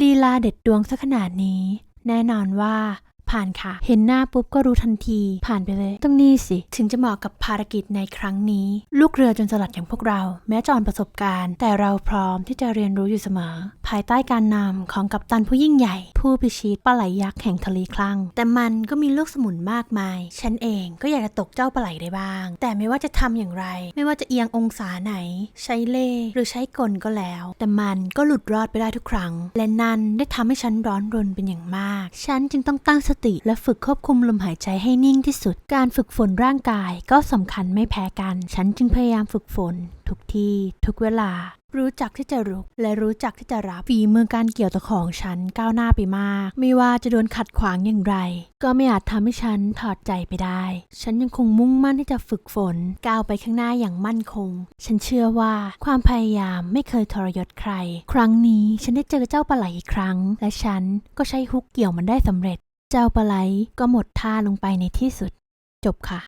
ลีลาเด็ดดวงซะขนาดนี้ แน่นอนว่าผ่านค่ะ เห็นหน้าปุ๊บก็รู้ทันที ผ่านไปเลย ตรงนี้สิ ถึงจะเหมาะกับภารกิจในครั้งนี้ ลูกเรือจนสลัดอย่างพวกเรา แม้จะอ่อนประสบการณ์ แต่เราพร้อมที่จะเรียนรู้อยู่เสมอ ภายใต้การนำของกัปตันผู้ยิ่งใหญ่ ผู้พิชิตปลาไหลยักษ์แห่งทะเลคลั่ง แต่มันก็มีลูกสมุนมากมาย ฉันเองก็อยากจะตกเจ้าปลาไหลได้บ้าง แต่ไม่ว่าจะทำอย่างไร ไม่ว่าจะเอียงองศาไหน ใช้เล่ห์หรือใช้กลก็แล้ว แต่มันก็หลุดรอดไปได้ทุกครั้ง และนั่นได้ทำให้ฉันร้อนรนเป็นอย่างมาก ฉันจึงต้องตั้งสติและฝึกควบคุมลมหายใจให้นิ่งที่สุด การฝึกฝนร่างกายก็สำคัญไม่แพ้กัน ฉันจึงพยายามฝึกฝนทุกที่ทุกเวลา รู้จักที่จะรุกและรู้จักที่จะรับฝีมือการเกี่ยวตะของฉันก้าวหน้าไปมาก ไม่ว่าจะโดนขัดขวางอย่างไร ก็ไม่อาจทำให้ฉันถอดใจไปได้ ฉันยังคงมุ่งมั่นที่จะฝึกฝนก้าวไปข้างหน้าอย่างมั่นคง ฉันเชื่อว่าความพยายามไม่เคยทรยศใคร ครั้งนี้ฉันได้เจอเจ้าปลาไหลอีกครั้ง และฉันก็ใช้ฮุกเกี่ยวมันได้สำเร็จ เจ้าปลาไหลก็หมดท่าลงไปในที่สุด จบค่ะ